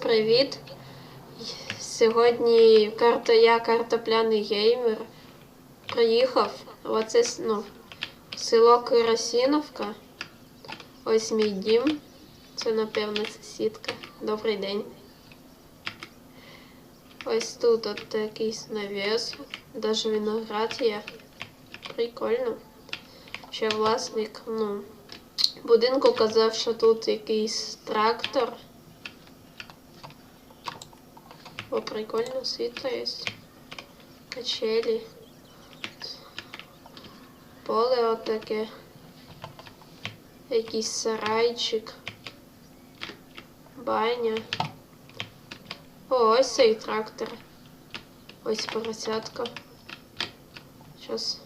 привіт! Сьогодні карта, я картопляний геймер. Приїхав оце ну, село Керосіновка. Ось мій дім. Це, напевно, сусідка. Добрий день. Ось тут от якийсь навіс. Даже виноград є. Прикольно. Ще власник, ну, будинку казав, що тут якийсь трактор. О, прикольно, світло є. Качелі. Поле отаке. Якийсь сарайчик. Баня. О, ось цей трактор. Ось поросятка. Зараз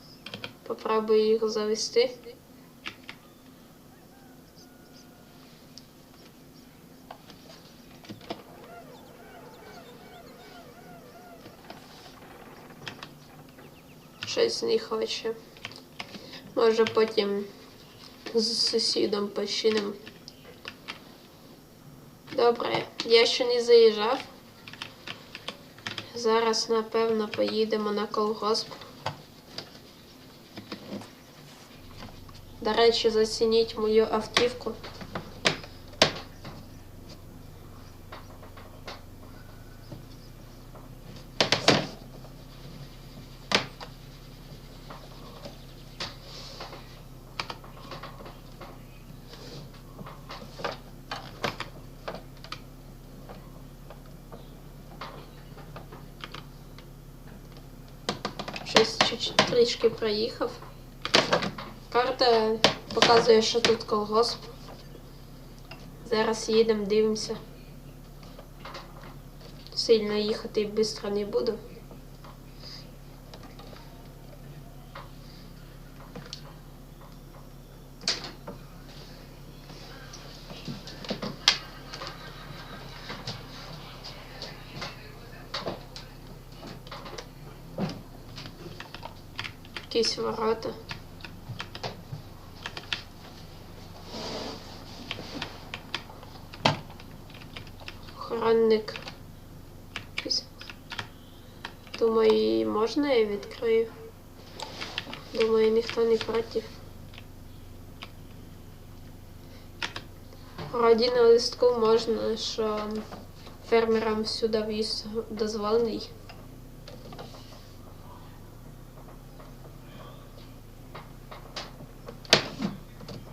попробую їх завести. Щось не хоче. Може потім з сусідом починимо. Добре, я ще не заїжджав. Зараз, напевно, поїдемо на колгосп. До речі, зацініть мою автівку. Чуть трішки проїхав. Карта показує, що тут колгосп. Зараз їдемо, дивимося. Сильно їхати швидко не буду. Якісь ворота. Охранник. Думаю, її можна я відкрию. Думаю, ніхто не проти. Вроді на листку можна, що фермерам сюди в'їзд дозволений.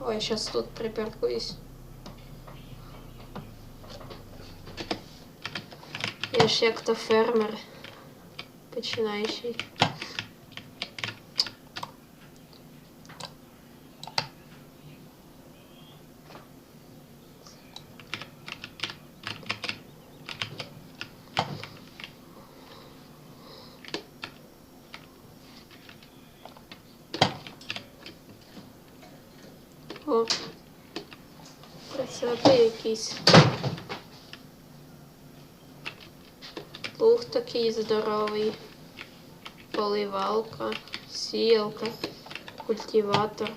Ой, сейчас тут припаркуюсь. Я ж як то фермер починаючий. О, красоти якийсь. Луг такий здоровий. Поливалка, сіялка, культиватор.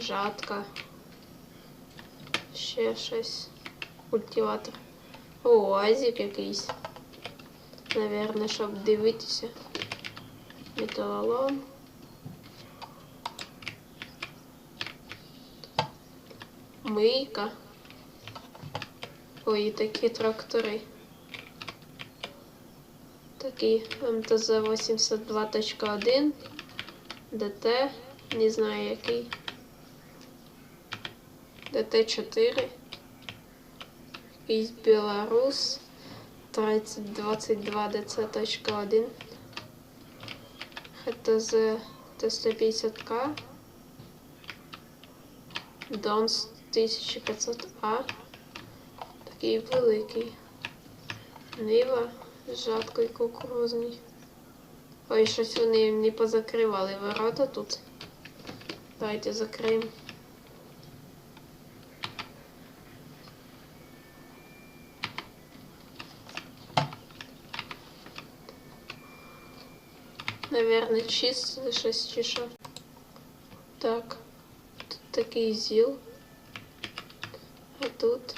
Жатка. Ще щось. Культиватор. О, УАЗик якийсь. Наверное, щоб дивитися. Металолом. Мийка. Ой, такі трактори. Такий МТЗ 82.1 ДТ, не знаю який. ДТ-4. Якийсь Білорус 3022 ДЦ.1. ХТЗ Т150К. Донс 1500А. Такий великий. Нива жаткий кукурузний. Ой, щось вони не позакривали ворота тут. Давайте закриємо. Наверное, чисто щось чи що. Так. Тут такий зіл. Тут.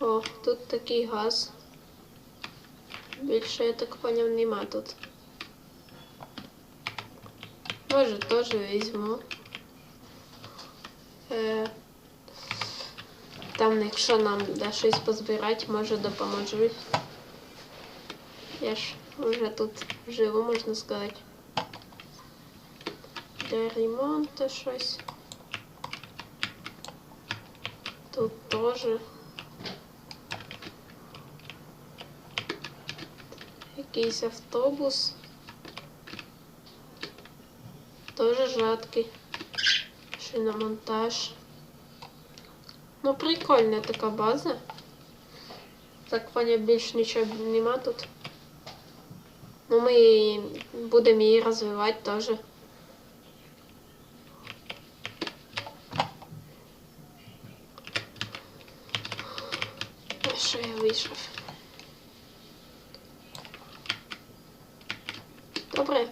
О, тут такий газ. Більше, я так поняв, нема тут. Може, теж візьму. Е, там, якщо нам де щось позбирати, може допоможу. Я ж вже тут живу, можна сказати. Для ремонту щось. Тут теж. Якийсь автобус. Тоже жадкий. Шиномонтаж. Ну, прикольна така база. Так поняв, більш нічого нема тут. Ну, ми будемо її розвивати теж. А що я вийшов? Добре.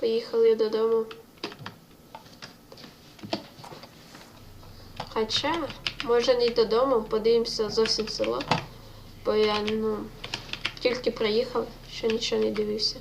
Поїхали додому. Хоча, може не додому, подивимося зовсім село. Бо я ну, тільки проїхав, ще нічого не дивився.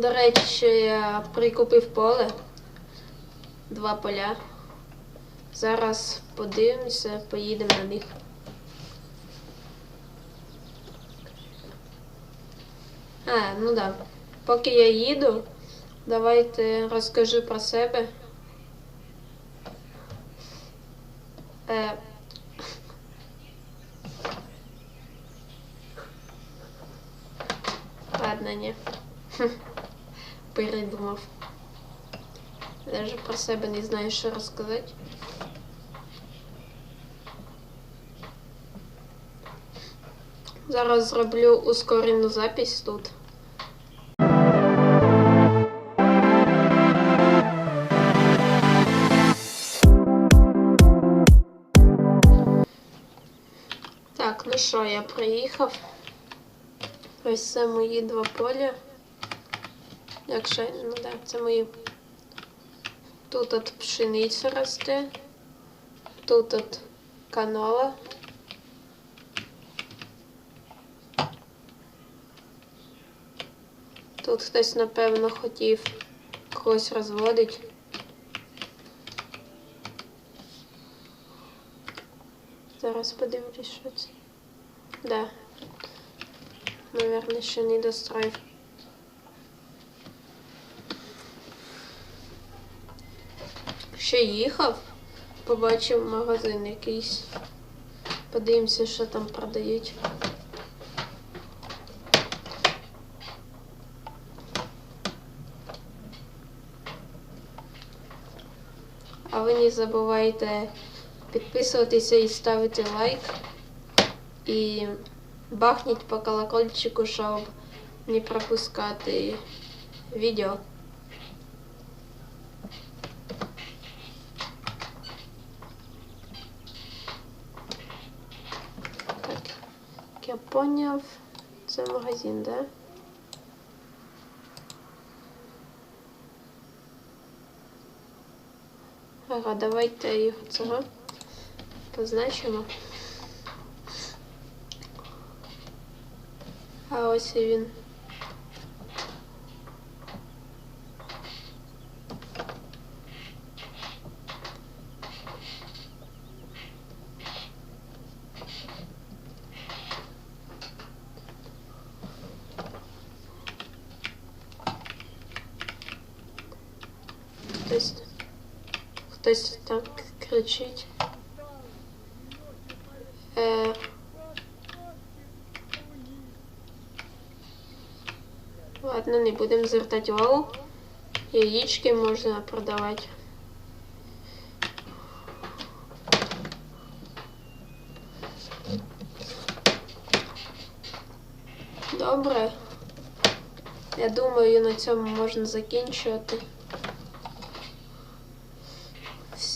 До речі, я прикупив поле. Два поля. Зараз подивимося, поїдемо на них. А, ну да. Поки я їду, давайте розкажу про себе. Е, ладно, ні. Передумав. Даже про себе не знаю, що розказати. Зараз зроблю ускорену запись тут. Так, ну що, я приїхав. Ось це мої два поля. Якщо, ну так, це мої. Тут от пшениця росте, тут от канола. Тут хтось, напевно, хотів когось розводить. Зараз подивлюсь, що це. Да. Наверное, ще не достроїв. Ще їхав, побачив магазин якийсь. Подивимося, що там продають. А ви не забувайте підписуватися і ставити лайк. І бахніть по колокольчику, щоб не пропускати відео. Поняв, це магазин, да? Ага, давайте його цього позначимо. А ось і він. хтось так кричить. Е... Ладно, не будем звертати увагу. Яички можно продавать. Добре. Я думаю, на цьому можна закінчувати.